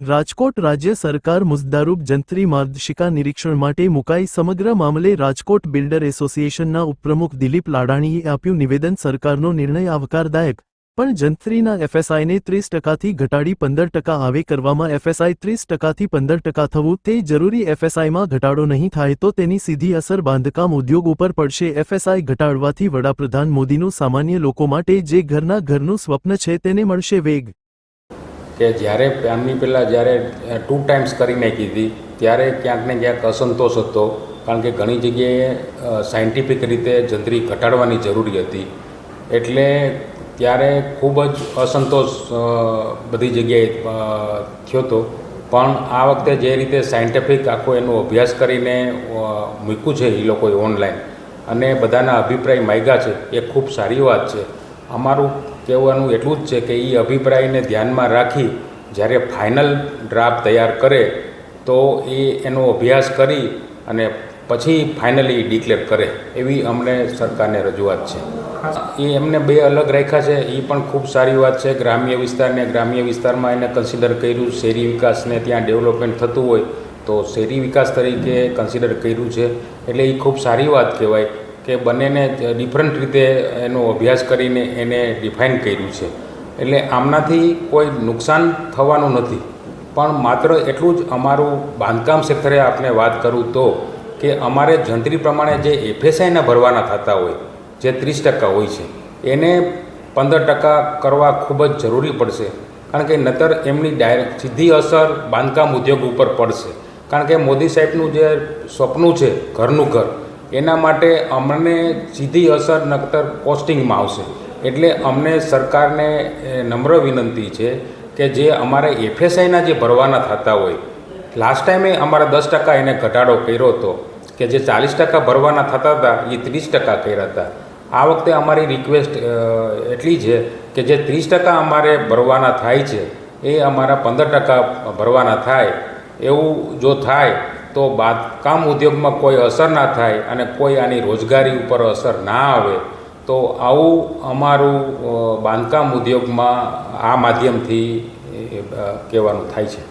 રાજકોટ રાજ્ય સરકાર મુઝદારૂબ જંત્રી માર્ગદર્શિકા નિરીક્ષણ માટે મુકાઈ સમગ્ર મામલે રાજકોટ બિલ્ડર એસોસિએશનના ઉપપ્રમુખ દિલીપ લાડાણીએ આપ્યું નિવેદન સરકારનો નિર્ણય આવકારદાયક. પણ જંત્રીના એફએસઆઈને ત્રીસ ટકાથી ઘટાડી પંદર ટકા આવે કરવામાં એફએસઆઈ ત્રીસ ટકાથી પંદર ટકા થવું તે જરૂરી એફએસઆઈમાં ઘટાડો નહીં થાય તો તેની સીધી અસર બાંધકામ ઉદ્યોગ ઉપર પડશે. એફએસઆઈ ઘટાડવાથી વડાપ્રધાન મોદીનું સામાન્ય લોકો માટે જે ઘરના ઘરનું સ્વપ્ન છે તેને મળશે વેગ. કે જ્યારે આમની પહેલાં જ્યારે ટુ ટાઈમ્સ કરી નાખી હતી, ત્યારે ક્યાંક ને ક્યાંક અસંતોષ હતો. કારણ કે ઘણી જગ્યાએ સાયન્ટિફિક રીતે જંત્રી ઘટાડવાની જરૂરી હતી. એટલે ત્યારે ખૂબ જ અસંતોષ બધી જગ્યાએ થયો હતો. પણ આ વખતે જે રીતે સાયન્ટિફિક આખો એનો અભ્યાસ કરીને મૂક્યું છે એ લોકોએ ઓનલાઈન અને બધાના અભિપ્રાય માગ્યા છે, એ ખૂબ સારી વાત છે. અમારું કહેવાનું એટલું જ છે કે એ અભિપ્રાયને ધ્યાનમાં રાખી જ્યારે ફાઇનલ ડ્રાફ્ટ તૈયાર કરે, તો એ એનો અભ્યાસ કરી અને પછી ફાઇનલી ડિક્લેર કરે. એવી અમને સરકારને રજૂઆત છે. એ એમને બે અલગ રાખ્યા છે. એ પણ ખૂબ સારી વાત છે. ગ્રામ્ય વિસ્તારને ગ્રામ્ય વિસ્તારમાં એને કન્સિડર કર્યું. શહેરી વિકાસને ત્યાં ડેવલપમેન્ટ થતું હોય, તો શહેરી વિકાસ તરીકે કન્સિડર કર્યું છે. એટલે એ ખૂબ સારી વાત કહેવાય. કે બંનેને ડિફરન્ટ રીતે એનો અભ્યાસ કરીને એને ડિફાઇન કર્યું છે. એટલે આમનાથી કોઈ નુકસાન થવાનું નથી. પણ માત્ર એટલું જ અમારું બાંધકામ ક્ષેત્રે આપણે વાત કરું તો કે અમારે જંત્રી પ્રમાણે જે એફએસઆઈના ભરવાના થતા હોય, જે ત્રીસ ટકા હોય છે, એને પંદર ટકા કરવા ખૂબ જ જરૂરી પડશે. કારણ કે નતર એમની ડાયરેક્ટ સીધી અસર બાંધકામ ઉદ્યોગ ઉપર પડશે. કારણ કે મોદી સાહેબનું જે સપનું છે, ઘરનું ઘર એના માટે અમને સીધી અસર નક્તર કોસ્ટિંગમાં આવશે. એટલે અમને સરકારને નમ્ર વિનંતી છે કે જે અમારે એફએસઆઈના જે ભરવાના થતા હોય લાસ્ટ ટાઈમે અમારા દસ ટકા એને ઘટાડો કર્યો હતો કે જે ચાલીસ ટકા ભરવાના થતા હતા, એ ત્રીસ ટકા કર્યા હતા. આ વખતે અમારી રિક્વેસ્ટ એટલી છે કે જે ત્રીસ ટકા અમારે ભરવાના થાય છે, એ અમારા પંદર ટકા ભરવાના થાય, એવું જો થાય તો બાંધકામ ઉદ્યોગમાં કોઈ અસર ના થાય અને કોઈ આની રોજગારી ઉપર અસર ના આવે, તો આવું અમારું બાંધકામ ઉદ્યોગમાં આ માધ્યમથી કહેવાનું થાય છે.